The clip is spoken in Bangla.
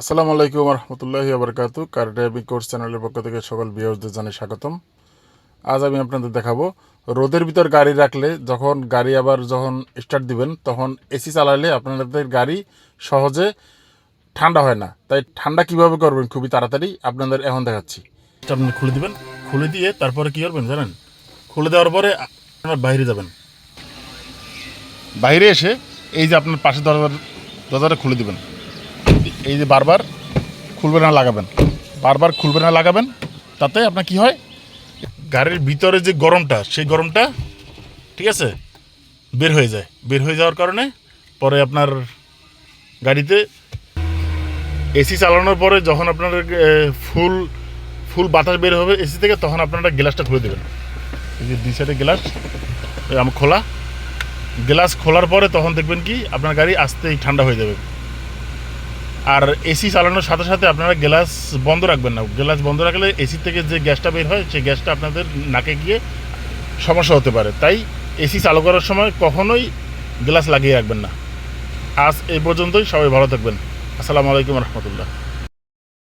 আসসালামু আলাইকুম রহমতুল্লাহি আবরকাতু কার ড্রাইভিং কোর্স চ্যানেলের পক্ষ থেকে সকল বিয়ারদের জানাই স্বাগতম। আজ আমি আপনাদের দেখাবো, রোদের ভিতর গাড়ি রাখলে যখন গাড়ি আবার যখন স্টার্ট দিবেন, তখন এসি চালালে আপনাদের গাড়ি সহজে ঠান্ডা হয় না। তাই ঠান্ডা কীভাবে করবেন খুবই তাড়াতাড়ি আপনাদের এখন দেখাচ্ছি। আপনি খুলে দিবেন, খুলে দিয়ে তারপরে কি করবেন জানেন? খুলে দেওয়ার পরে আপনার বাইরে যাবেন। বাইরে এসে এই যে আপনার পাশে দরজার দরজাটা খুলে দিবেন। এই যে বারবার খুলবে না লাগাবেন। বারবার খুলবে না লাগাবেন, তাতে আপনার কি হয়? গাড়ির ভিতরে যে গরমটা, সেই গরমটা, ঠিক আছে, বের হয়ে যায়। বের হয়ে যাওয়ার কারণে পরে আপনার গাড়িতে এসি চালানোর পরে যখন আপনার ফুল ফুল বাতাস বের হবে এসি থেকে, তখন আপনারা গ্লাসটা খুলে দেবেন। এই যে দুই সাইডে গ্লাস আমার খোলা। গ্লাস খোলার পরে তখন দেখবেন কি, আপনার গাড়ি আস্তেই ঠান্ডা হয়ে যাবে। আর এসি চালানোর সাথে সাথে আপনারা গ্লাস বন্ধ রাখবেন না। গ্লাস বন্ধ রাখলে এসি থেকে যে গ্যাসটা বের হয়, সেই গ্যাসটা আপনাদের নাকে গিয়ে সমস্যা হতে পারে। তাই এসি চালু করার সময় কখনোই গ্লাস লাগিয়ে রাখবেন না। আজ এই পর্যন্তই, সবাই ভালো থাকবেন। আসসালামু আলাইকুম রহমতুল্লাহ।